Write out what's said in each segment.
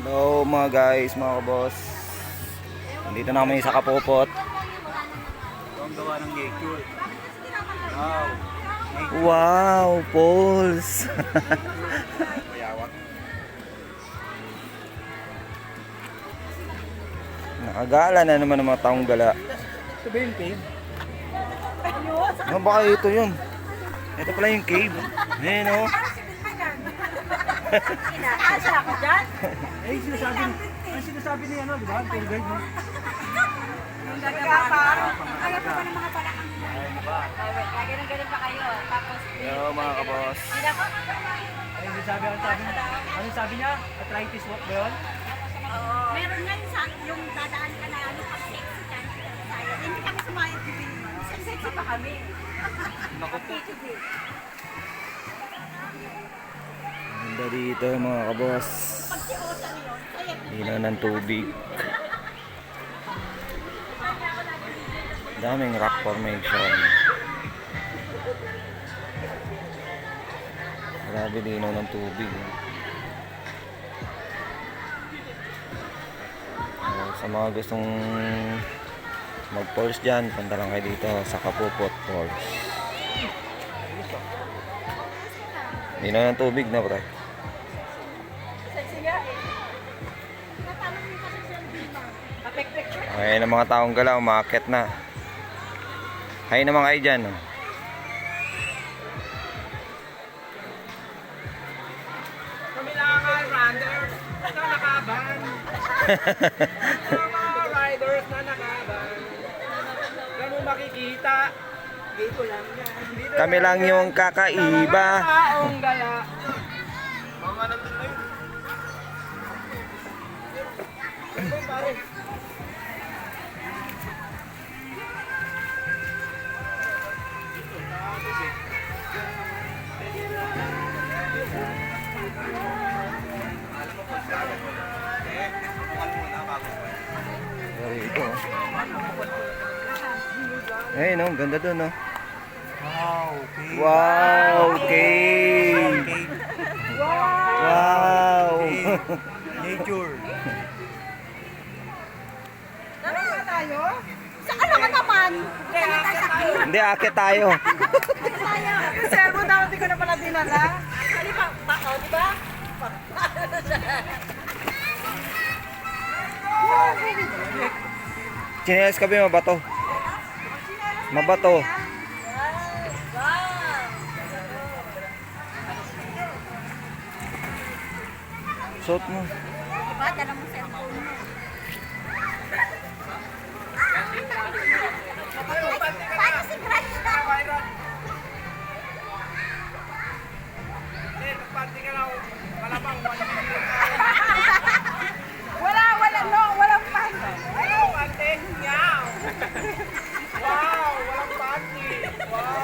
Hello mga guys, mga kaboss. Nandito na kami sa Kapupot. Ang gawa ng nature. Wow. Wow. Mayawak. Nakagala na naman ng mga taong gala. Ito ba yung cave? Ano baka ito yun? Ito pala yung cave. Ayan o. Inaasa ako dyan. Eh, sinasabi ni, ang sinasabi ni ano, di ba? Tour guide, no? Yung gagawin. Kaya pa ba ng mga palakang Lagi ng ganun pa kayo. Tapos, Hello mga ko. Ay, sinasabi, ang sabi niya, ano sabi niya? Arthritis walk ba yun? Meron nga yung, sa, yung dadaan ka na ano, pag sexy ka. Hindi kami sumayad din. Sexy pa kami. Naku po. Ganda dito mga kaboss. Hina ng tubig. Daming rock formation. Grabe dinaw ng tubig. Oh, sa mga gustong mag-falls dyan, punta lang kayo dito sa Kapupot Falls. Dinaw ng tubig na pre. Papek-picture. Okay ng mga taong gala, umakit na. Hay naman kayo dyan. oh. Kami lang mga runners na nakaban. mga riders na nakaban. Ganun makikita. Dito lang yan. Dito Kami lang yung kakaiba. taong gala. Mga nandun na yun. Ano, pare? Ayun, no, ganda dun, no. Wow, okay. Wow, cave! Wow! Nature. Tara na tayo. Saan ka naman? Kaya tayo sa cave. Hindi, akit tayo. tayo. Servo daw, hindi ko na pala dinala. Kali pa, pa, o, di ba? Chinelas ka ba mabato? Mabato. Suot mo. Diba, mo cellphone mo.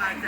มายใจ